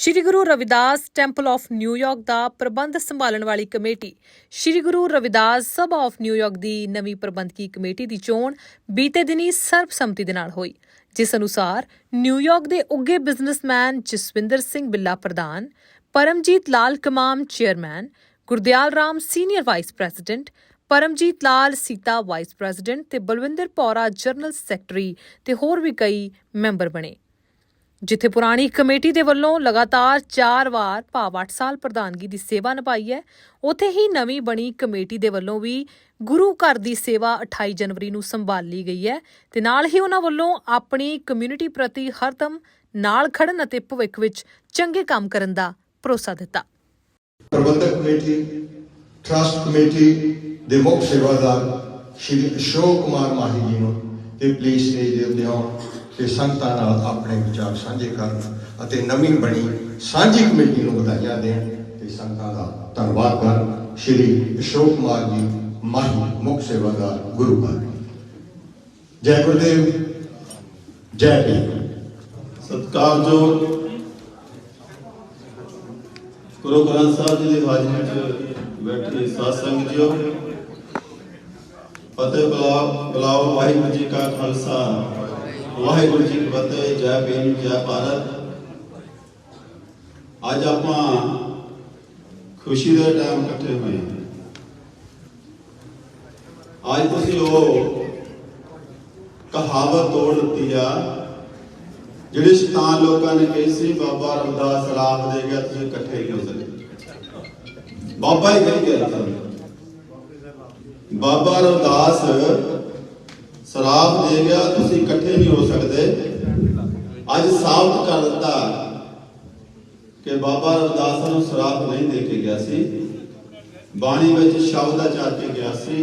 Shri Guru Ravidas temple of New York ਦਾ ਪ੍ਰਬੰਧ ਸੰਭਾਲਣ ਵਾਲੀ committee, Shri Guru Ravidas Sabha of New York ਦੀ ਨਵੀਂ ਪ੍ਰਬੰਧਕੀ ਕਮੇਟੀ ਦੀ ਚੋਣ ਬੀਤੇ ਦਿਨੀ ਸਰਬਸੰਮਤੀ ਦੇ ਨਾਲ ਹੋਈ। ਜਿਸ ਅਨੁਸਾਰ ਨਿਊਯਾਰਕ ਦੇ ਉੱਗੇ ਬਿਜ਼ਨਸਮੈਨ ਜਸਵਿੰਦਰ ਸਿੰਘ ਬਿੱਲਾ ਪ੍ਰਧਾਨ, Paramjit Lal ਕਮਾਮ chairman, Gurdial Ram senior vice president, Paramjit Lal Sita vice president ਤੇ ਬਲਵਿੰਦਰ ਪੌਰਾ ਜਨਰਲ ਸੈਕਟਰੀ ਤੇ ਹੋਰ ਵੀ ਕਈ ਮੈਂਬਰ ਬਣੇ। ਜਿੱਥੇ ਪੁਰਾਣੀ ਕਮੇਟੀ ਦੇ ਵੱਲੋਂ ਲਗਾਤਾਰ 4 ਵਾਰ ਭਾਵ 8 ਸਾਲ ਪ੍ਰਧਾਨਗੀ ਦੀ ਸੇਵਾ ਨਿਭਾਈ ਹੈ, ਉੱਥੇ ਹੀ ਨਵੀਂ ਬਣੀ ਕਮੇਟੀ ਦੇ ਵੱਲੋਂ ਵੀ ਗੁਰੂ ਘਰ ਦੀ ਸੇਵਾ 28 ਜਨਵਰੀ ਨੂੰ ਸੰਭਾਲੀ ਗਈ ਹੈ ਤੇ ਨਾਲ ਹੀ ਉਹਨਾਂ ਵੱਲੋਂ ਆਪਣੀ ਕਮਿਊਨਿਟੀ ਪ੍ਰਤੀ ਹਰਦਮ ਨਾਲ ਖੜਨ ਅਤੇ ਭਵਿੱਖ ਵਿੱਚ ਚੰਗੇ ਕੰਮ ਕਰਨ ਦਾ ਭਰੋਸਾ ਦਿੱਤਾ। ਪ੍ਰਬੰਧਕ ਕਮੇਟੀ, ਟਰਸਟ ਕਮੇਟੀ ਦੇ ਮੁੱਖ ਸੇਵਾਦਾਰ ਸ਼੍ਰੀ ਅਸ਼ੋਕ ਕੁਮਾਰ ਮਾਹੀ ਜੀ ਨੂੰ ਤੇ ਪਲੀਜ਼ ਸਟੇਜ ਦੇ ਉੱਤੇ ਆਉਣ ਤੇ ਸੰਗਤਾਂ ਨਾਲ ਆਪਣੇ ਵਿਚਾਰ ਸਾਂਝੇ ਕਰਨ ਅਤੇ ਨਵੀਂ ਬਣੀ ਸਾਂਝੀ ਕਮੇਟੀ ਨੂੰ ਵਧਾਈਆਂ ਦੇਣ ਤੇ ਸੰਗਤਾਂ ਦਾ ਧੰਨਵਾਦ ਕਰਨ। ਸ਼੍ਰੀ ਅਸ਼ੋਕ ਕੁਮਾਰ ਜੀ, ਮਾਹੀ ਮੁੱਖ ਸੇਵਾਦਾਰ ਗੁਰੂ ਘਰ। ਜੈ ਗੁਰਦੇਵ, ਜੈ ਭੀਮ। ਸਤਿਕਾਰਯੋਗ ਗੁਰੂ ਗ੍ਰੰਥ ਸਾਹਿਬ ਜੀ ਦੀ ਹਾਜ਼ਰੀ ਵਿੱਚ ਬੈਠੇ ਸਾਧ ਸੰਗਤ ਜੀਓ। ਫਤਿਹ ਬੁਲਾਓ ਬੁਲਾਓ ਵਾਹਿਗੁਰੂ ਜੀ ਕਾ ਖਾਲਸਾ। ਵਾਹਿਗੁਰੂ ਜੀ ਕੀ ਫਤਿਹ, ਜੈ ਭੀਮ, ਜੈ ਭਾਰਤ। ਅੱਜ ਆਪਾਂ ਖੁਸ਼ੀ ਦੇ ਟਾਈਮ ਇਕੱਠੇ ਹੋਏ ਅੱਜ ਤੁਸੀਂ ਉਹ ਕਹਾਵਤ ਤੋੜ ਦਿੱਤੀ ਆ, ਜਿਹੜੇ ਸ਼ੈਤਾਨ ਲੋਕਾਂ ਨੇ ਕਹੀ ਸੀ, ਬਾਬਾ ਰਮਦਾਸ ਰਾਤ ਦੇ ਗਿਆ ਤੁਸੀਂ ਇਕੱਠੇ ਕਿਉਂ ਸਕੇ ਬਾਬਾ ਹੀ ਕਹੀ ਗਿਆ ਬਾਬਾ ਰਮਦਾਸ ਸਰਾਪ ਦੇ ਗਿਆ, ਤੁਸੀਂ ਇਕੱਠੇ ਨਹੀਂ ਹੋ ਸਕਦੇ। ਅੱਜ ਸਾਬਤ ਕਰ ਦਿੱਤਾ ਕਿ ਬਾਬਾ ਰਮਦਾਸ ਨੂੰ ਸਰਾਪ ਨਹੀਂ ਦੇ ਕੇ ਗਿਆ ਸੀ। ਬਾਣੀ ਵਿੱਚ ਸ਼ਬਦ ਆਚਾਰ ਕੇ ਗਿਆ ਸੀ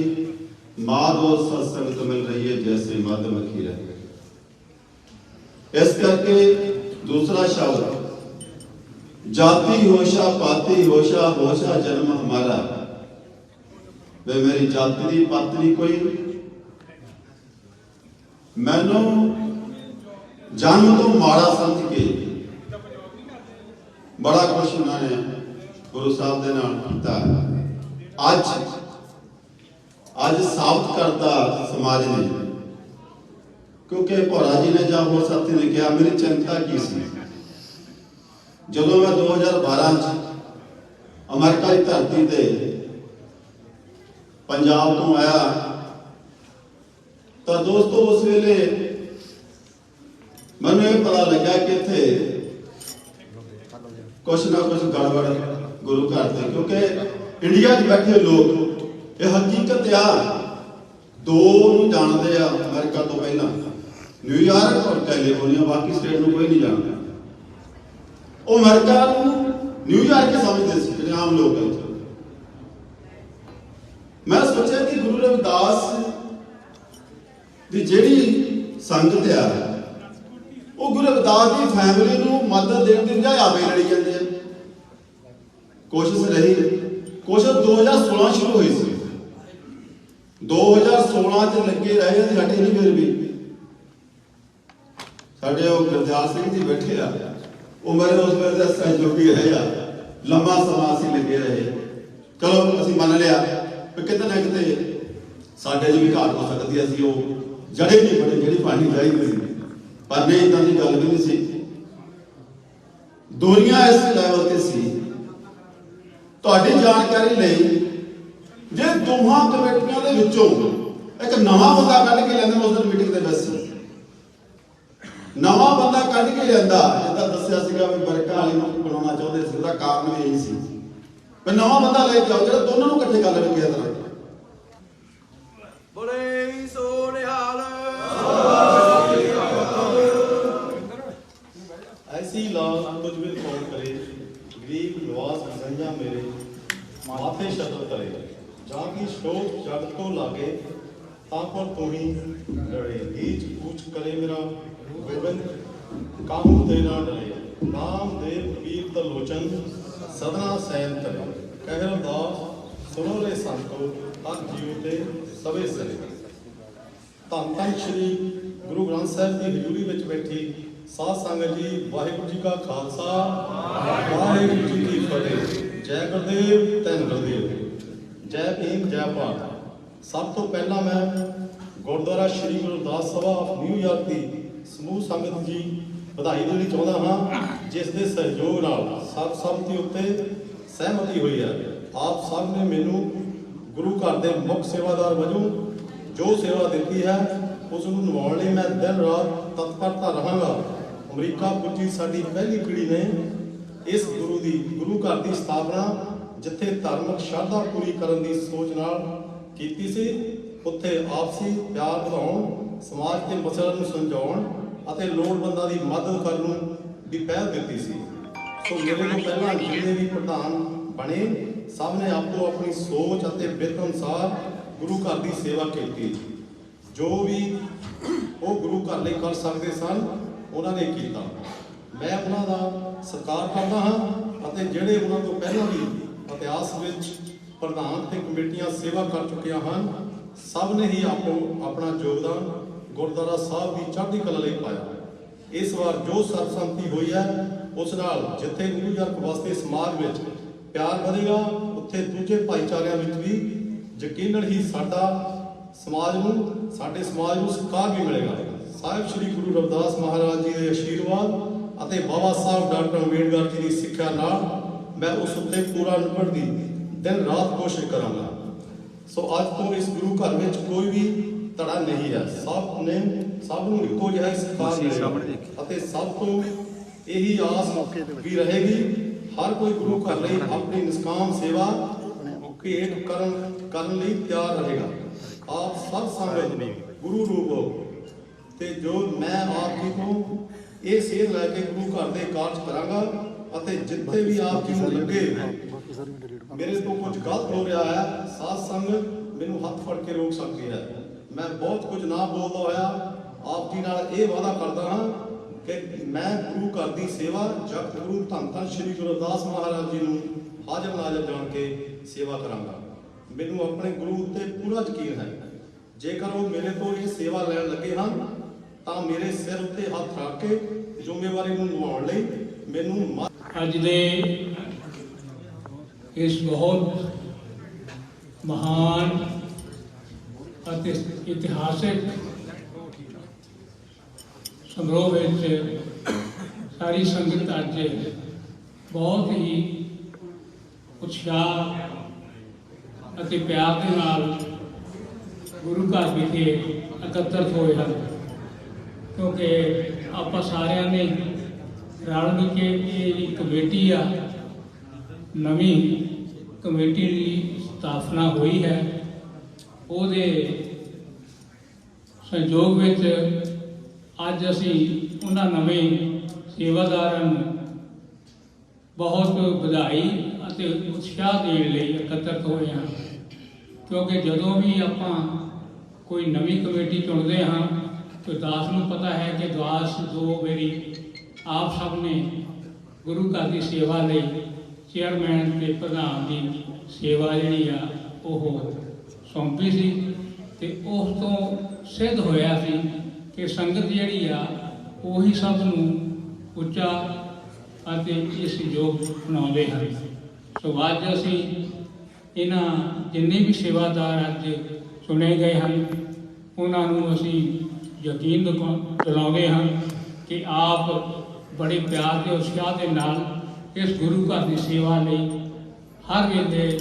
ਮਾਧੋ ਸਤਸੰਗਤ ਮਿਲ ਰਹੀ ਹੈ, ਜੈਸੇ ਮਦ ਰਹੇ। ਇਸ ਕਰਕੇ ਦੂਸਰਾ ਸ਼ਬਦ, ਜਾਤੀ ਹੋਸ਼ਾ, ਪਾਤੀ ਹੋਸ਼ਾ ਹੋਸ਼ਾ ਜਨਮ ਹਮਾਰਾ। ਵੇ ਮੇਰੀ ਜਾਤੀ ਦੀ ਪੱਤ ਕੋਈ ਮੈਨੂੰ ਜਨਮ ਤੋਂ ਮਾੜਾ ਸਮਝ ਕੇ ਬੜਾ ਕੁਛ ਉਹਨਾਂ ਨੇ ਗੁਰੂ ਸਾਹਿਬ ਦੇ ਨਾਲ ਕੀਤਾ। ਅੱਜ ਅੱਜ ਸਾਬਤ ਕਰਦਾ ਸਮਾਜ ਨੇ। ਕਿਉਂਕਿ ਭੋਰਾ ਜੀ ਨੇ ਜਾਂ ਹੋਰ ਸਾਥੀ ਨੇ ਕਿਹਾ, ਮੇਰੀ ਚਿੰਤਾ ਕੀ ਸੀ? ਜਦੋਂ ਮੈਂ 2012 ਚ ਅਮਰੀਕਾ ਦੀ ਧਰਤੀ ਤੇ ਪੰਜਾਬ ਤੋਂ ਆਇਆ ਤਾਂ ਦੋਸਤੋ, ਉਸ ਵੇਲੇ ਮੈਨੂੰ ਇਹ ਪਤਾ ਲੱਗਾ ਕਿ ਇੱਥੇ ਕੁਛ ਨਾ ਕੁਛ ਗੜਬੜ ਗੁਰੂ ਘਰ ਤੇ, ਕਿਉਂਕਿ ਇੰਡੀਆ 'ਚ ਬੈਠੇ ਲੋਕ ਇਹ ਹਕੀਕਤ ਆ, ਦੋ ਨੂੰ ਜਾਣਦੇ ਆ ਅਮਰੀਕਾ ਤੋਂ ਪਹਿਲਾਂ। ਨਿਊਯਾਰਕ ਔਰ ਕੈਲੀਫੋਰਨੀਆ, ਬਾਕੀ ਸਟੇਟ ਨੂੰ ਕੋਈ ਨਹੀਂ ਜਾਣਦਾ। ਉਹ ਅਮਰੀਕਾ ਨੂੰ ਨਿਊਯਾਰਕ ਸਮਝਦੇ ਸੀ, ਜਿਹੜੇ ਆਮ ਲੋਕ ਇੱਥੇ। ਮੈਂ ਸੋਚਿਆ ਕਿ ਗੁਰੂ ਰਵਿਦਾਸ ਦੀ ਜਿਹੜੀ ਸੰਗਤ ਆ ਉਹ ਗੁਰੂ ਰਵਿਦਾਸ ਦੀ ਫੈਮਿਲੀ ਨੂੰ ਮਦਦ ਦੇਣ ਦੀ ਬਜਾਏ ਆਵੇ ਲੜੀ ਜਾਂਦੇ ਆ ਕੋਸ਼ਿਸ਼ ਰਹੀ ਕੋਸ਼ਿਸ਼ 2016 ਸ਼ੁਰੂ ਹੋਈ ਸੀ। 2016 ਚ ਲੱਗੇ ਰਹੇ ਤੇ ਹਟੇ ਨਹੀਂ ਫਿਰ ਵੀ। ਸਾਡੇ ਉਹ ਗੁਰਦਿਆਲ ਸਿੰਘ ਜੀ ਬੈਠੇ ਆ। ਉਹ ਮੇਰੇ ਉਸ ਵੇਲੇ ਦਾ ਸਹਿਯੋਗੀ ਰਹੇ ਆ। ਲੰਮਾ ਸਮਾਂ ਅਸੀਂ ਲੱਗੇ ਰਹੇ। ਚਲੋ, ਅਸੀਂ ਮੰਨ ਲਿਆ ਕਿ ਕਿਤੇ ਨਾ ਕਿਤੇ ਸਾਡੇ 'ਚ ਵੀ ਘਾਟ ਹੋ ਸਕਦੀ ਹੈ, ਅਸੀਂ ਉਹ ਜੜੇ ਨਹੀਂ ਬੜੇ, ਜਿਹੜੀ ਪਾਣੀ ਚਾਹੀਦੀ ਸੀ ਪਰ ਨਹੀਂ ਇਦਾਂ ਦੀ ਗੱਲ ਵੀ ਨਹੀਂ ਸੀ। ਦੁਨੀਆ ਇਸ ਲੈਵਲ ਤੇ ਸੀ। ਤੁਹਾਡੀ ਜਾਣਕਾਰੀ ਲਈ ਜੇ ਦੋਹਾਂ ਕਮੇਟੀਆਂ ਦੇ ਵਿੱਚੋਂ ਇੱਕ ਨਵਾਂ ਬੰਦਾ ਕੱਢ ਕੇ ਲੈਂਦੇ ਉਸ ਦਿਨ ਮੀਟਿੰਗ ਦੇ ਵਿੱਚ ਨਵਾਂ ਬੰਦਾ ਕੱਢ ਕੇ ਲਿਆਂਦਾ, ਜਿੱਦਾਂ ਦੱਸਿਆ ਸੀਗਾ ਵੀ ਬਰਕਾ ਵਾਲੀ ਨੂੰ ਬਣਾਉਣਾ ਚਾਹੁੰਦੇ ਸੀ, ਉਹਦਾ ਕਾਰਨ ਵੀ ਇਹੀ ਸੀ। ਵੀ ਨਵਾਂ ਬੰਦਾ ਲੈ ਕੇ ਆਓ, ਜਿਹੜਾ ਦੋਨਾਂ ਨੂੰ ਇਕੱਠੇ ਕਰ ਲਵੇ ਕਿਸੇ ਤਰ੍ਹਾਂ। ਸੰਜਾ ਮਾਥੇ ਸ਼ਤਰ ਤਰੇ ਜਾਂ ਕੀ ਸ਼ੋਕ ਜਗ ਤੋਂ ਲਾਗੇ, ਤਾਂ ਪਰ ਤੋਹੀ ਲੜੇ ਨੀਚ ਪੂਛ ਕਰੇ ਮੇਰਾ ਗੋਬਿੰਦ ਕਾਹੂ ਤੇ ਨਾ ਡਰੇ। ਨਾਮ ਦੇ ਕਬੀਰ ਤ ਸਦਨਾ ਸੈਨ ਤਰੇ ਕਹਿ ਰਮਦਾਸ, ਸੁਣੋ ਰੇ ਸੰਤੋ ਹਰ ਜੀਉ ਤੇ ਸਵੇ ਸਰੇ। ਧੰਨ ਧੰਨ ਸ਼੍ਰੀ ਗੁਰੂ ਗ੍ਰੰਥ ਸਾਹਿਬ ਦੀ ਹਜ਼ੂਰੀ ਵਿੱਚ ਬੈਠੀ ਸਾਧ ਸੰਗਤ ਜੀ, ਵਾਹਿਗੁਰੂ ਜੀ ਕਾ ਖਾਲਸਾ, ਵਾਹਿਗੁਰੂ ਜੀ ਕੀ ਫਤਿਹ। ਜੈ ਗੁਰਦੇਵ ਧੰਨ ਗੁਰਦੇਵ। ਜੈ ਭੀਮ, ਜੈ ਭਾਰਤ। ਸਭ ਤੋਂ ਪਹਿਲਾਂ ਮੈਂ Gurdwara Sri Guru Ravidas Sabha of New York ਦੀ ਸਮੂਹ ਸੰਗਤ ਜੀ ਵਧਾਈ ਦੇਣੀ ਚਾਹੁੰਦਾ ਹਾਂ, ਜਿਸ ਦੇ ਸਹਿਯੋਗ ਨਾਲ ਸਰਬ ਸੰਮਤੀ ਉੱਤੇ ਸਹਿਮਤੀ ਹੋਈ ਹੈ। ਆਪ ਸਭ ਨੇ ਮੈਨੂੰ ਗੁਰੂ ਘਰ ਦੇ ਮੁੱਖ ਸੇਵਾਦਾਰ ਵਜੋਂ ਜੋ ਸੇਵਾ ਦਿੱਤੀ ਹੈ, ਉਸ ਨੂੰ ਨਿਭਾਉਣ ਲਈ ਮੈਂ ਦਿਨ ਰਾਤ ਤਤਪਰਤਾ ਰਹਾਂਗਾ। ਅਮਰੀਕਾ ਪੁੱਜੀ ਸਾਡੀ ਪਹਿਲੀ ਪੀੜ੍ਹੀ ਨੇ ਇਸ ਗੁਰੂ ਦੀ ਗੁਰੂ ਘਰ ਦੀ ਸਥਾਪਨਾ ਜਿੱਥੇ ਧਾਰਮਿਕ ਸ਼ਰਧਾ ਪੂਰੀ ਕਰਨ ਦੀ ਸੋਚ ਨਾਲ ਕੀਤੀ ਸੀ ਉੱਥੇ ਆਪਸੀ ਪਿਆਰ ਵਧਾਉਣ ਸਮਾਜ ਦੇ ਮਸਲਿਆਂ ਨੂੰ ਸਮਝਾਉਣ ਅਤੇ ਲੋੜਵੰਦਾਂ ਦੀ ਮਦਦ ਕਰਨ ਨੂੰ ਵੀ ਪਹਿਲ ਦਿੱਤੀ ਸੀ। ਸੋ ਮੇਰੇ ਤੋਂ ਪਹਿਲਾਂ ਜਿੰਨੇ ਵੀ ਪ੍ਰਧਾਨ ਬਣੇ ਸਭ ਨੇ ਆਪੋ ਆਪਣੀ ਸੋਚ ਅਤੇ ਵਿੱਤ ਅਨੁਸਾਰ ਗੁਰੂ ਘਰ ਦੀ ਸੇਵਾ ਕੀਤੀ। ਜੋ ਵੀ ਉਹ ਗੁਰੂ ਘਰ ਲਈ ਕਰ ਸਕਦੇ ਸਨ ਉਹਨਾਂ ਨੇ ਕੀਤਾ। ਮੈਂ ਉਹਨਾਂ ਦਾ ਸਤਿਕਾਰ ਕਰਦਾ ਹਾਂ। ਅਤੇ ਜਿਹੜੇ ਉਹਨਾਂ ਤੋਂ ਪਹਿਲਾਂ ਵੀ ਇਤਿਹਾਸ ਵਿੱਚ ਪ੍ਰਧਾਨ ਤੇ ਕਮੇਟੀਆਂ ਸੇਵਾ ਕਰ ਚੁੱਕੀਆਂ ਹਨ, ਸਭ ਨੇ ਹੀ ਆਪੋ ਆਪਣਾ ਯੋਗਦਾਨ ਗੁਰਦੁਆਰਾ ਸਾਹਿਬ ਦੀ ਚੜ੍ਹਦੀ ਕਲਾ ਲਈ ਪਾਇਆ। ਇਸ ਵਾਰ ਜੋ ਸਰਬਸੰਮਤੀ ਹੋਈ ਹੈ, ਉਸ ਨਾਲ ਜਿੱਥੇ ਨਿਊਯਾਰਕ ਵਾਸਤੇ ਸਮਾਜ ਵਿੱਚ ਪਿਆਰ ਵਧੇਗਾ, ਉੱਥੇ ਦੂਜੇ ਭਾਈਚਾਰਿਆਂ ਵਿੱਚ ਵੀ ਯਕੀਨਨ ਹੀ ਸਾਡਾ ਸਮਾਜ ਨੂੰ, ਸਾਡੇ ਸਮਾਜ ਨੂੰ ਸਤਿਕਾਰ ਵੀ ਮਿਲੇਗਾ। ਸਾਹਿਬ ਸ੍ਰੀ ਗੁਰੂ ਰਵਿਦਾਸ ਮਹਾਰਾਜ ਜੀ ਦੇ ਆਸ਼ੀਰਵਾਦ ਅਤੇ ਬਾਬਾ ਸਾਹਿਬ ਡਾਕਟਰ ਅੰਬੇਡਕਰ ਜੀ ਦੀ ਸਿੱਖਿਆ ਨਾਲ ਮੈਂ ਉਸ ਉੱਤੇ ਪੂਰਾ ਨਿਭਣ ਦੀ ਦਿਨ ਰਾਤ ਕੋਸ਼ਿਸ਼ ਕਰਾਂਗਾ। ਸੋ ਅੱਜ ਤੋਂ ਇਸ ਗੁਰੂ ਘਰ ਵਿੱਚ ਕੋਈ ਵੀ ਧੜਾ ਨਹੀਂ ਹੈ। ਸਭ ਨੇ ਸਭ ਨੂੰ ਇੱਕੋ ਜਿਹਾ ਮਿਲੇਗਾ ਅਤੇ ਸਭ ਤੋਂ ਇਹੀ ਆਸ ਵੀ ਰਹੇਗੀ ਹਰ ਕੋਈ ਗੁਰੂ ਘਰ ਲਈ ਆਪਣੀ ਨਿਸਕਾਮ ਸੇਵਾ ਭੇਟ ਕਰਨ ਕਰਨ ਲਈ ਤਿਆਰ ਰਹੇਗਾ। ਆਪ ਸਭ ਸੰਗਤ ਗੁਰੂ ਰੂਪ ਹੋ ਤੇ ਜੋ ਮੈਂ ਆਪ ਜੀ ਤੋਂ ਇਹ ਸੇਧ ਲੈ ਕੇ ਗੁਰੂ ਘਰ ਦੇ ਕਾਰਜ ਕਰਾਂਗਾ ਅਤੇ ਜਿੱਥੇ ਵੀ ਆਪ ਜੀ ਨੂੰ ਲੱਗੇ, ਮੇਰੇ ਤੋਂ ਕੁਝ ਗਲਤ ਹੋ ਰਿਹਾ ਹੈ, ਸਾਧ ਸੰਗਤ ਮੈਨੂੰ ਹੱਥ ਫੜ ਕੇ ਰੋਕ ਸਕਦੀ ਹੈ। ਮੈਂ ਬਹੁਤ ਕੁਝ ਨਾ ਬੋਲਦਾ ਹੋਇਆ, ਆਪ ਜੀ ਨਾਲ ਇਹ ਵਾਅਦਾ ਕਰਦਾ ਹਾਂ ਕਿ ਮੈਂ ਗੁਰੂ ਘਰ ਦੀ ਸੇਵਾ ਜਗਤ ਗੁਰੂ ਧੰਨ ਧੰਨ ਸ੍ਰੀ ਗੁਰੂ ਰਵਿਦਾਸ ਮਹਾਰਾਜ ਜੀ ਨੂੰ ਹਾਜ਼ਰ ਨਾਜ਼ਰ ਜਾਣ ਕੇ ਸੇਵਾ ਕਰਾਂਗਾ। ਮੈਨੂੰ ਆਪਣੇ ਗੁਰੂ ਉੱਤੇ ਪੂਰਾ ਯਕੀਨ ਹੈ। ਜੇਕਰ ਉਹ ਮੇਰੇ ਤੋਂ ਇਹ ਸੇਵਾ ਲੈਣ ਲੱਗੇ ਹਨ, ਤਾਂ ਮੇਰੇ ਸਿਰ ਉੱਤੇ ਹੱਥ ਰੱਖ ਕੇ ਜ਼ਿੰਮੇਵਾਰੀ ਨੂੰ ਨਿਭਾਉਣ ਲਈ ਮੈਨੂੰ ਅੱਜ ਦੇ ਇਸ ਬਹੁਤ ਮਹਾਨ ਅਤੇ ਇਤਿਹਾਸਿਕ ਸਮਾਰੋਹ ਵਿੱਚ ਸਾਰੀ ਸੰਗਤ ਅੱਜ ਬਹੁਤ ਹੀ ਉਤਸ਼ਾਹ ਅਤੇ ਪਿਆਰ ਦੇ ਨਾਲ ਗੁਰੂ ਘਰ ਵਿਖੇ ਇਕੱਤਰ ਹੋਏ ਹਨ। ਕਿਉਂਕਿ ਆਪਾਂ ਸਾਰਿਆਂ ਨੇ ਰਲ ਮਿਲ ਕੇ ਇਹ ਜਿਹੜੀ ਕਮੇਟੀ ਆ, ਨਵੀਂ ਕਮੇਟੀ ਦੀ ਸਥਾਪਨਾ ਹੋਈ ਹੈ। ਉਹਦੇ ਸੰਯੋਗ ਵਿੱਚ ਅੱਜ ਅਸੀਂ ਉਹਨਾਂ ਨਵੇਂ ਸੇਵਾਦਾਰਾਂ ਨੂੰ ਬਹੁਤ ਵਧਾਈ ਅਤੇ ਉਤਸ਼ਾਹ ਦੇਣ ਲਈ ਇਕੱਤਰ ਹੋਏ ਹਾਂ। ਕਿਉਂਕਿ ਜਦੋਂ ਵੀ ਆਪਾਂ ਕੋਈ ਨਵੀਂ ਕਮੇਟੀ ਚੁਣਦੇ ਹਾਂ ਤੇ ਦਾਸ ਨੂੰ ਪਤਾ ਹੈ ਕਿ ਦਾਸ ਦੋ ਮੇਰੀ ਆਪ ਸਭ ਨੇ ਗੁਰੂ ਘਰ ਦੀ ਸੇਵਾ ਲਈ ਚੇਅਰਮੈਨ ਤੇ ਪ੍ਰਧਾਨ ਦੀ ਸੇਵਾ ਜਿਹੜੀ ਆ, ਉਹ ਸੌਂਪੀ ਸੀ ਤੇ ਉਸ ਤੋਂ ਸਿੱਧ ਹੋਇਆ ਸੀ ਕਿ ਸੰਗਤ ਜਿਹੜੀ ਆ, ਉਹੀ ਸਭ ਨੂੰ ਉੱਚਾ ਅਤੇ ਇਸ ਯੋਗ ਬਣਾਉਂਦੇ ਹਨ। ਸੋ ਅੱਜ ਅਸੀਂ ਇਹਨਾਂ ਜਿੰਨੇ ਵੀ ਸੇਵਾਦਾਰ ਅੱਜ ਚੁਣੇ ਗਏ ਹਨ, ਉਹਨਾਂ ਨੂੰ ਅਸੀਂ ਯਕੀਨ ਦਿਖਾ- ਦਿਲਾਉਂਦੇ ਹਾਂ ਕਿ ਆਪ ਬੜੇ ਪਿਆਰ ਤੇ ਉਤਸ਼ਾਹ ਦੇ ਨਾਲ ਇਸ ਗੁਰੂ ਘਰ ਦੀ ਸੇਵਾ ਲਈ ਹਰ ਵੇਲੇ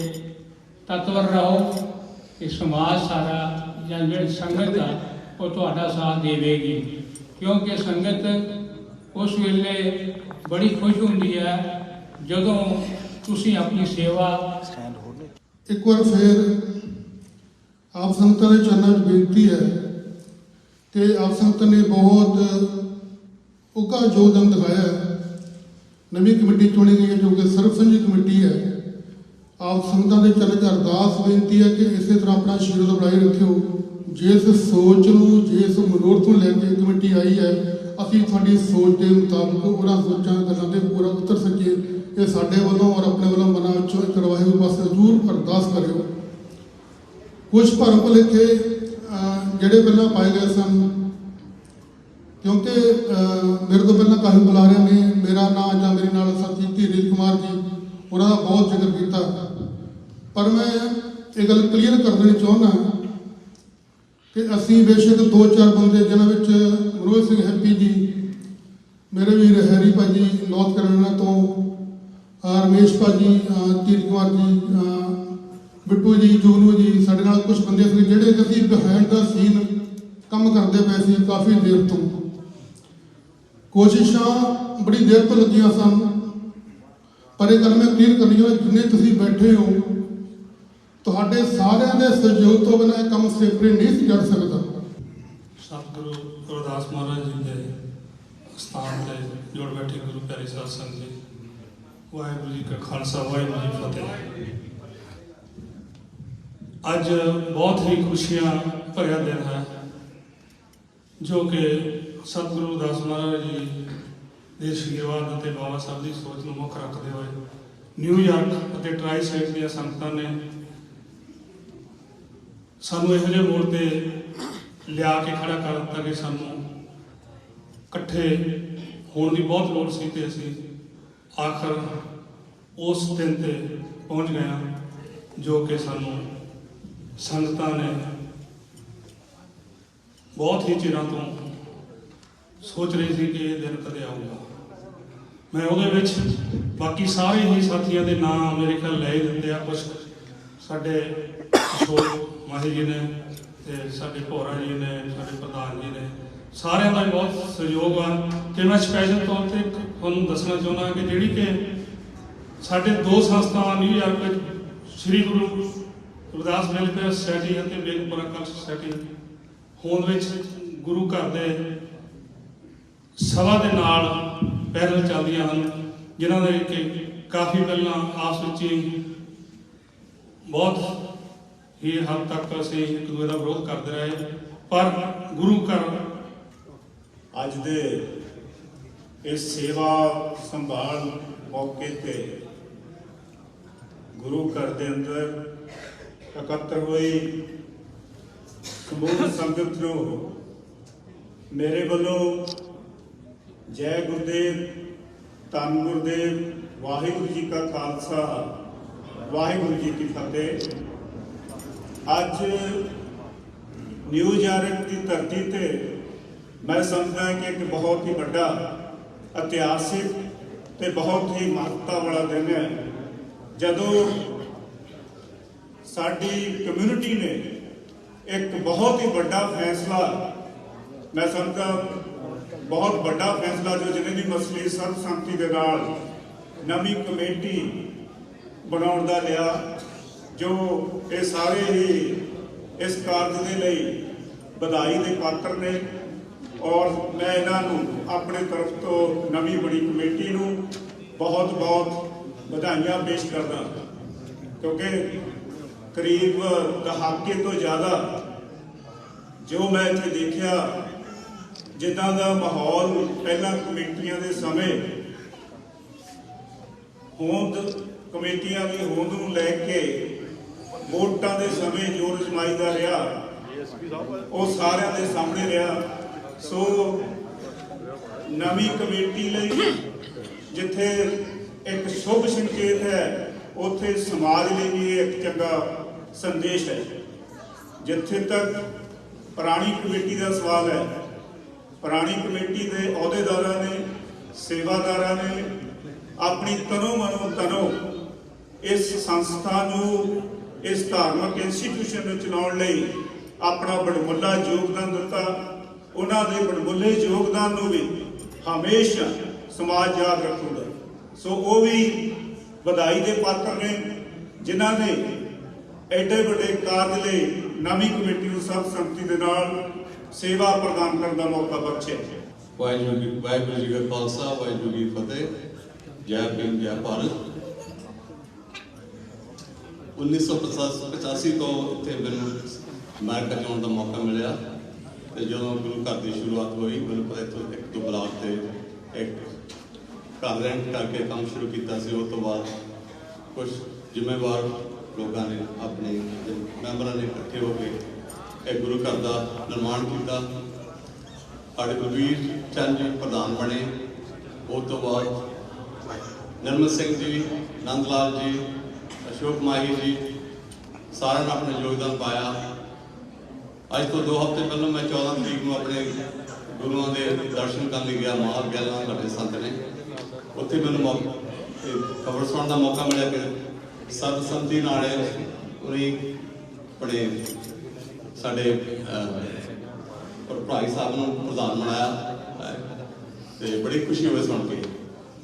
ਤਤਵਰ ਰਹੋ ਕਿ ਸਮਾਜ ਸਾਰਾ ਜਾਂ ਜਿਹੜੀ ਸੰਗਤ ਆ ਉਹ ਤੁਹਾਡਾ ਸਾਥ ਦੇਵੇਗੀ। ਕਿਉਂਕਿ ਸੰਗਤ ਉਸ ਵੇਲੇ ਬੜੀ ਖੁਸ਼ ਹੁੰਦੀ ਹੈ ਜਦੋਂ ਤੁਸੀਂ ਆਪਣੀ ਸੇਵਾ ਇੱਕ ਵਾਰ ਫਿਰ ਆਪ ਸੰਗਤਾਂ ਦੇ ਚਰਨਾਂ 'ਚ ਬੇਨਤੀ ਹੈ ਕਿ ਆਪ ਸੰਗਤਾਂ ਨੇ ਬਹੁਤ ਉੱਘਾ ਯੋਗਦਾਨ ਦਿਖਾਇਆ ਹੈ, ਨਵੀਂ ਕਮੇਟੀ ਚੁਣੀ ਗਈ ਹੈ ਜੋ ਕਿ ਸਰਬਸੰਮਤੀ ਕਮੇਟੀ ਹੈ। ਆਪ ਸੰਗਤਾਂ ਦੇ ਚਰਨ 'ਚ ਅਰਦਾਸ ਬੇਨਤੀ ਹੈ ਕਿ ਇਸੇ ਤਰ੍ਹਾਂ ਆਪਣਾ ਆਸ਼ੀਰਵਾਦ ਬਣਾਈ ਰੱਖਿਓ। ਜਿਸ ਸੋਚ ਨੂੰ, ਜਿਸ ਮਨੋਰਥ ਨੂੰ ਲੈ ਕੇ ਕਮੇਟੀ ਆਈ ਹੈ, ਅਸੀਂ ਤੁਹਾਡੀ ਸੋਚ ਦੇ ਮੁਤਾਬਕ ਉਹਨਾਂ ਸੋਚਾਂ ਗੱਲਾਂ ਤੇ ਪੂਰਾ ਉਤਰ ਸਕੀਏ। ਇਹ ਸਾਡੇ ਵੱਲੋਂ ਔਰ ਆਪਣੇ ਵੱਲੋਂ ਮਨਾਂ ਵਿੱਚੋਂ ਇੱਕ ਵਾਹਿਗੁਰੂ ਪਾਸੇ ਜ਼ਰੂਰ ਅਰਦਾਸ ਕਰਿਓ। ਕੁਝ ਭਰਮ ਭਲੇਖੇ ਜਿਹੜੇ ਪਹਿਲਾਂ ਪਾਏ ਗਏ ਸਨ, ਕਿਉਂਕਿ ਮੇਰੇ ਤੋਂ ਪਹਿਲਾਂ ਕਾਫੀ ਬੁਲਾਰਿਆਂ ਨੇ, ਮੇਰਾ ਨਾਮ ਜਾਂ ਮੇਰੇ ਨਾਲ ਸਾਥੀ ਧੀਰਜ ਕੁਮਾਰ ਜੀ, ਉਹਨਾਂ ਦਾ ਬਹੁਤ ਜ਼ਿਕਰ ਕੀਤਾ। ਪਰ ਮੈਂ ਇਹ ਗੱਲ ਕਲੀਅਰ ਕਰ ਦੇਣੀ ਚਾਹੁੰਦਾ ਕਿ ਅਸੀਂ ਬੇਸ਼ੱਕ ਦੋ ਚਾਰ ਬੰਦੇ ਜਿਨ੍ਹਾਂ ਵਿੱਚ ਮਨੋਜ ਸਿੰਘ ਹੈਪੀ ਜੀ, ਮੇਰੇ ਵੀਰ ਹੈਰੀ ਭਾਜੀ ਨਾਰਥ ਕੈਰੋਲੀਨਾ ਤੋਂ ਰਮੇਸ਼ ਭਾਜੀ, ਅਹ, ਧੀਰਜ ਕੁਮਾਰ ਜੀ ਬਿੱਟੂ ਜੀ, ਜੋਨੂ ਜੀ, ਸਾਡੇ ਨਾਲ ਕੁਝ ਬੰਦੇ ਸੀ ਜਿਹੜੇ ਅਸੀਂ ਬਿਹਾਈਂਡ ਦਾ ਸੀਨ ਕੰਮ ਕਰਦੇ ਪਏ ਸੀ ਕਾਫੀ ਦੇਰ ਤੋਂ। ਕੋਸ਼ਿਸ਼ਾਂ ਬੜੀ ਦੇਰ ਤੋਂ ਲੱਗੀਆਂ ਸਨ, ਪਰ ਇਹ ਗੱਲ ਮੈਂ ਕਲੀਅਰ ਕਰਨੀ ਹੈ ਜਿੰਨੇ ਤੁਸੀਂ ਬੈਠੇ ਹੋ, ਤੁਹਾਡੇ ਸਾਰਿਆਂ ਦੇ ਸਹਿਯੋਗ ਤੋਂ ਬਿਨਾਂ ਇਹ ਕੰਮ ਸੇਪਰੇ ਨਹੀਂ ਚੱਲ ਸਕਦਾ। ਸਤਿਗੁਰੂ ਗੁਰਦਾਸ ਮਹਾਰਾਜ ਜੀ ਦੇ ਸਥਾਨ ਤੇ ਜੁੜ ਬੈਠੇ ਗੁਰੂ ਪਿਆਰੇ ਸਾਧ ਸੰਗਤ ਜੀ। ਵਾਹਿਗੁਰੂ ਜੀ ਕਾ ਖਾਲਸਾ, ਵਾਹਿਗੁਰੂ ਜੀ ਫਤਿਹ। ਅੱਜ ਬਹੁਤ ਹੀ ਖੁਸ਼ੀਆਂ ਭਰਿਆ ਦਿਨ ਹੈ, ਜੋ ਕਿ ਸਤਿਗੁਰੂ ਦਾਸ ਮਹਾਰਾਜ ਜੀ ਦੇ ਆਸ਼ੀਰਵਾਦ ਅਤੇ ਬਾਬਾ ਸਾਹਿਬ ਦੀ ਸੋਚ ਨੂੰ ਮੁੱਖ ਰੱਖਦੇ ਹੋਏ ਨਿਊਯਾਰਕ ਅਤੇ ਟਰਾਈ ਸਾਈਡ ਦੀਆਂ ਸੰਗਤਾਂ ਨੇ ਸਾਨੂੰ ਇਹੋ ਜਿਹੇ ਮੋੜ ਤੇ ਲਿਆ ਕੇ ਖੜਾ ਕਰ ਦਿੱਤਾ ਕਿ ਸਾਨੂੰ ਇਕੱਠੇ ਹੋਣ ਦੀ ਬਹੁਤ ਲੋੜ ਸੀ ਤੇ ਅਸੀਂ ਆਖਰ ਉਸ ਦਿਨ ਤੇ ਪਹੁੰਚ ਗਏ ਹਾਂ, ਜੋ ਕਿ ਸਾਨੂੰ ਸੰਗਤਾਂ ਨੇ ਬਹੁਤ ਹੀ ਚਿਰਾਂ ਤੋਂ ਸੋਚ ਰਹੀ ਸੀ ਕਿ ਇਹ ਦਿਨ ਕਦੇ ਆਊਗਾ। ਮੈਂ ਉਹਦੇ ਵਿੱਚ ਬਾਕੀ ਸਾਰੇ ਹੀ ਸਾਥੀਆਂ ਦੇ ਨਾਂ ਮੇਰੇ ਖਿਆਲ ਲੈ ਹੀ ਦਿੱਤੇ ਆ। ਕੁਝ ਸਾਡੇ ਕਿਸ਼ੋਰ ਮਾਹੀ ਜੀ ਨੇ ਤੇ ਸਾਡੇ ਭੋਰਾ ਜੀ ਨੇ, ਸਾਡੇ ਪ੍ਰਧਾਨ ਜੀ ਨੇ। ਸਾਰਿਆਂ ਦਾ ਬਹੁਤ ਸਹਿਯੋਗ ਆ। ਤੇ ਮੈਂ ਸਪੈਸ਼ਲ ਤੌਰ ਤੇ ਤੁਹਾਨੂੰ ਦੱਸਣਾ ਚਾਹੁੰਦਾ ਕਿ ਜਿਹੜੀ ਕਿ ਸਾਡੇ ਦੋ ਸੰਸਥਾਵਾਂ ਨਿਊਯਾਰਕ ਵਿੱਚ ਸ੍ਰੀ ਗੁਰੂ ਗੁਰਦਾਸ ਵੈਲਫੇਅਰ ਸੋਸਾਇਟੀ ਅਤੇ ਬੇਗਮਪੁਰਾ ਕਲਚ ਸੁਸਾਇਟੀ ਹੋਂਦ ਵਿੱਚ ਗੁਰੂ ਘਰ ਦੇ ਸਭਾ ਦੇ ਨਾਲ ਪੈਦਲ ਚੱਲਦੀਆਂ ਹਨ, ਜਿਨ੍ਹਾਂ ਦੇ ਕਿ ਕਾਫੀ ਪਹਿਲਾਂ ਆਪਸ ਵਿੱਚ ਹੀ ਬਹੁਤ ਹੀ ਹੱਦ ਤੱਕ ਅਸੀਂ ਇੱਕ ਦੂਜੇ ਦਾ ਵਿਰੋਧ ਕਰਦੇ ਰਹੇ। ਪਰ ਗੁਰੂ ਘਰ ਅੱਜ ਦੇ ਇਸ ਸੇਵਾ ਸੰਭਾਲ ਮੌਕੇ ਤੇ ਗੁਰੂ ਘਰ ਦੇ ਅੰਦਰ ਇਕੱਤਰ ਹੋਈ। ਸਮੂਹ ਸੰਗਤ ਨੂੰ ਮੇਰੇ ਵੱਲੋਂ ਜੈ ਗੁਰਦੇਵ, ਧੰਨ ਗੁਰਦੇਵ, ਵਾਹਿਗੁਰੂ ਜੀ ਕਾ ਖਾਲਸਾ, ਵਾਹਿਗੁਰੂ ਜੀ ਕੀ ਫਤਿਹ। ਅੱਜ ਨਿਊਯਾਰਕ ਦੀ ਧਰਤੀ ਤੇ ਮੈਂ ਸਮਝਦਾ ਕਿ ਇੱਕ ਬਹੁਤ ਹੀ ਵੱਡਾ, ਇਤਿਹਾਸਿਕ ਤੇ ਬਹੁਤ ਹੀ ਮਹੱਤਤਾ ਵਾਲਾ ਦਿਨ ਹੈ। ਜਦੋਂ ਸਾਡੀ ਕਮਿਊਨਿਟੀ ਨੇ ਇੱਕ ਬਹੁਤ ਹੀ ਵੱਡਾ ਫੈਸਲਾ, ਮੈਂ ਸਮਝਦਾ ਬਹੁਤ ਵੱਡਾ ਫੈਸਲਾ ਜੋ ਜਿਹਨੇ ਦੀ ਮਸਲੀ ਸਰਬਸੰਮਤੀ ਦੇ ਨਾਲ ਨਵੀਂ ਕਮੇਟੀ ਬਣਾਉਣ ਦਾ ਲਿਆ, ਜੋ ਇਹ ਸਾਰੇ ਹੀ ਇਸ ਕਾਰਜ ਦੇ ਲਈ ਵਧਾਈ ਦੇ ਪਾਤਰ ਨੇ ਔਰ ਮੈਂ ਇਹਨਾਂ ਨੂੰ ਆਪਣੇ ਤਰਫ ਤੋਂ ਨਵੀਂ ਬਣੀ ਕਮੇਟੀ ਨੂੰ ਬਹੁਤ ਬਹੁਤ ਵਧਾਈਆਂ ਪੇਸ਼ ਕਰਦਾ। ਕਿਉਂਕਿ ਕਰੀਬ ਦਹਾਕੇ ਤੋਂ ਜ਼ਿਆਦਾ ਜੋ ਮੈਂ ਇੱਥੇ ਦੇਖਿਆ, ਜਿੱਦਾਂ ਦਾ ਮਾਹੌਲ ਪਹਿਲਾਂ ਕਮੇਟੀਆਂ ਦੇ ਸਮੇਂ ਹੋਂਦ ਕਮੇਟੀਆਂ ਦੀ ਹੋਂਦ ਨੂੰ ਲੈ ਕੇ ਵੋਟਾਂ ਦੇ ਸਮੇਂ ਜੋ ਰਜਮਾਈਦਾ ਰਿਹਾ, ਉਹ ਸਾਰਿਆਂ ਦੇ ਸਾਹਮਣੇ ਰਿਹਾ। ਸੋ ਨਵੀਂ ਕਮੇਟੀ ਲਈ ਜਿੱਥੇ ਇੱਕ ਸ਼ੁਭ ਸੰਕੇਤ ਹੈ, ਉੱਥੇ ਸਮਾਜ ਲਈ ਵੀ ਇਹ ਇੱਕ ਚੰਗਾ ਸੰਦੇਸ਼ ਹੈ। ਜਿੱਥੇ ਤੱਕ ਪੁਰਾਣੀ ਕਮੇਟੀ ਦਾ ਸਵਾਲ ਹੈ, ਪੁਰਾਣੀ ਕਮੇਟੀ ਦੇ ਅਹੁਦੇਦਾਰਾਂ ਨੇ, ਸੇਵਾਦਾਰਾਂ ਨੇ ਆਪਣੀ ਤਨੋ ਮਨੋ ਤਨੋ ਇਸ ਸੰਸਥਾ ਨੂੰ, ਇਸ ਧਾਰਮਿਕ ਇੰਸਟੀਟਿਊਸ਼ਨ ਨੂੰ ਚਲਾਉਣ ਲਈ ਆਪਣਾ ਬੜਮੁੱਲਾ ਯੋਗਦਾਨ ਦਿੱਤਾ। ਉਹਨਾਂ ਦੇ ਬੜਮੁੱਲੇ ਯੋਗਦਾਨ ਨੂੰ ਵੀ ਹਮੇਸ਼ਾ ਸਮਾਜ ਯਾਦ ਰੱਖੂਗਾ। ਸੋ ਉਹ ਵੀ ਵਧਾਈ ਦੇ ਪਾਤਰ ਨੇ, ਜਿਨ੍ਹਾਂ ਨੇ ਐਡੇ ਵੱਡੇ ਕਾਰਜ ਲਈ ਨਵੀਂ ਕਮੇਟੀ ਨੂੰ ਸਰਬ ਸੰਮਤੀ ਦੇ ਨਾਲ ਸੇਵਾ ਪ੍ਰਦਾਨ ਕਰਨ ਦਾ ਮੌਕਾ ਬਖਸ਼ਿਆ ਵਾਹਿਗੁਰੂ ਜੀ ਵਾਹਿਗੁਰੂ ਜੀ ਕਾ ਖਾਲਸਾ, ਵਾਹਿਗੁਰੂ ਜੀ ਕੀ ਫਤਿਹ। ਜੈ ਭੀਮ, ਜੈ ਭਾਰਤ। 1985 ਤੋਂ ਇੱਥੇ ਮੈਨੂੰ ਅਮਰੀਕਾ ਜਾਣ ਦਾ ਮੌਕਾ ਮਿਲਿਆ ਤੇ ਜਦੋਂ ਗੁਰੂ ਘਰ ਦੀ ਸ਼ੁਰੂਆਤ ਹੋਈ, ਮੈਨੂੰ ਪਤਾ ਇੱਥੋਂ ਇੱਕ ਤੋਂ ਬਲਾਕ ਤੇ ਇੱਕ ਘਰ ਰੈਂਟ ਕਰਕੇ ਕੰਮ ਸ਼ੁਰੂ ਕੀਤਾ ਸੀ। ਉਸ ਤੋਂ ਬਾਅਦ ਕੁਝ ਜ਼ਿੰਮੇਵਾਰ ਲੋਕਾਂ ਨੇ ਆਪਣੇ ਮੈਂਬਰਾਂ ਨੇ ਇਕੱਠੇ ਹੋ ਕੇ ਇਹ ਗੁਰੂ ਘਰ ਦਾ ਨਿਰਮਾਣ ਕੀਤਾ। ਸਾਡੇ ਬਲਵੀਰ ਚੰਦ ਜੀ ਪ੍ਰਧਾਨ ਬਣੇ। ਉਸ ਤੋਂ ਬਾਅਦ ਨਿਰਮਲ ਸਿੰਘ ਜੀ ਨੰਦ ਲਾਲ ਜੀ, ਅਸ਼ੋਕ ਮਾਹੀ ਜੀ, ਸਾਰਿਆਂ ਨੇ ਆਪਣਾ ਯੋਗਦਾਨ ਪਾਇਆ। ਅੱਜ ਤੋਂ 2 ਹਫ਼ਤੇ ਪਹਿਲਾਂ ਮੈਂ 14 ਤਰੀਕ ਨੂੰ ਆਪਣੇ ਗੁਰੂਆਂ ਦੇ ਦਰਸ਼ਨ ਕਰਨ ਲਈ ਗਿਆ ਮਾਲ ਗੱਲਾਂ ਸਾਡੇ ਸੰਤ ਨੇ। ਉੱਥੇ ਮੈਨੂੰ ਮੌਕਾ ਖਬਰ ਸੁਣਨ ਦਾ ਮੌਕਾ ਮਿਲਿਆ ਕਿ ਸਤ ਸੰਤੀ ਨਾਲ ਉਹਨੇ ਬੜੇ ਸਾਡੇ ਅਹ, ਪਰ ਭਾਈ ਸਾਹਿਬ ਨੂੰ ਪ੍ਰਧਾਨ ਬਣਾਇਆ ਤੇ ਬੜੀ ਖੁਸ਼ੀ ਹੋਈ ਸੁਣ ਕੇ।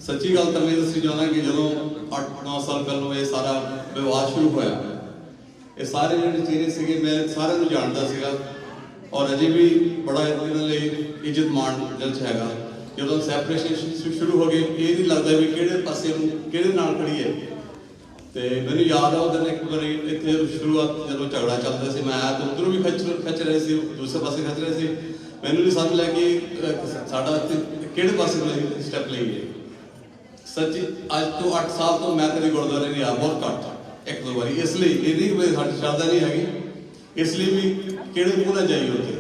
ਸੱਚੀ ਗੱਲ ਤਾਂ ਮੈਂ ਦੱਸੀ ਚਾਹੁੰਦਾ ਕਿ ਜਦੋਂ 8-9 ਸਾਲ ਪਹਿਲਾਂ ਇਹ ਸਾਰਾ ਵਿਵਾਦ ਸ਼ੁਰੂ ਹੋਇਆ ਇਹ ਸਾਰੇ ਜਿਹੜੇ ਚਿਹਰੇ ਸੀਗੇ ਮੈਂ ਸਾਰਿਆਂ ਨੂੰ ਜਾਣਦਾ ਸੀਗਾ। ਔਰ ਅਜੇ ਵੀ ਬੜਾ ਇਹਨਾਂ ਲਈ ਇੱਜ਼ਤ ਮਾਣ ਦਿਲ 'ਚ ਹੈਗਾ। ਜਦੋਂ ਸੈਪਰੇਸ਼ਨ ਸ਼ੁਰੂ ਹੋ ਗਈ ਇਹ ਨਹੀਂ ਲੱਗਦਾ ਵੀ ਕਿਹੜੇ ਪਾਸੇ ਨੂੰ ਕਿਹੜੇ ਨਾਲ ਖੜੀ ਹੈ ਤੇ ਮੈਨੂੰ ਯਾਦ ਆ ਉਹ ਦਿਨ ਇੱਕ ਵਾਰੀ ਇੱਥੇ ਸ਼ੁਰੂਆਤ ਜਦੋਂ ਝਗੜਾ ਚੱਲਦਾ ਸੀ, ਮੈਂ ਆਇਆ ਤਾਂ ਉਧਰੋਂ ਵੀ ਖੱਚ ਖੱਚ ਰਹੇ ਸੀ ਦੂਸਰੇ ਪਾਸੇ ਖੱਚ ਰਹੇ ਸੀ। ਮੈਨੂੰ ਨਹੀਂ ਸਮਝ ਲੱਗ ਕਿ ਸਾਡਾ ਇੱਥੇ ਕਿਹੜੇ ਪਾਸੇ ਨੂੰ ਸਟੈਪ ਲਈਏ ਸੱਚੀ, ਅੱਜ ਤੋਂ 8 ਸਾਲ ਤੋਂ ਮੈਂ ਕਦੇ ਗੁਰਦੁਆਰੇ ਨਹੀਂ ਆ ਬਹੁਤ ਘੱਟ। ਇੱਕ ਦੋ ਵਾਰੀ। ਇਸ ਲਈ ਇਹ ਨਹੀਂ ਕਿ ਸਾਡੀ ਸ਼ਰਧਾ ਨਹੀਂ ਹੈਗੀ। ਇਸ ਲਈ ਵੀ ਕਿਹੜੇ ਮੂੰਹ ਨਾਲ ਜਾਈਏ ਉੱਥੇ।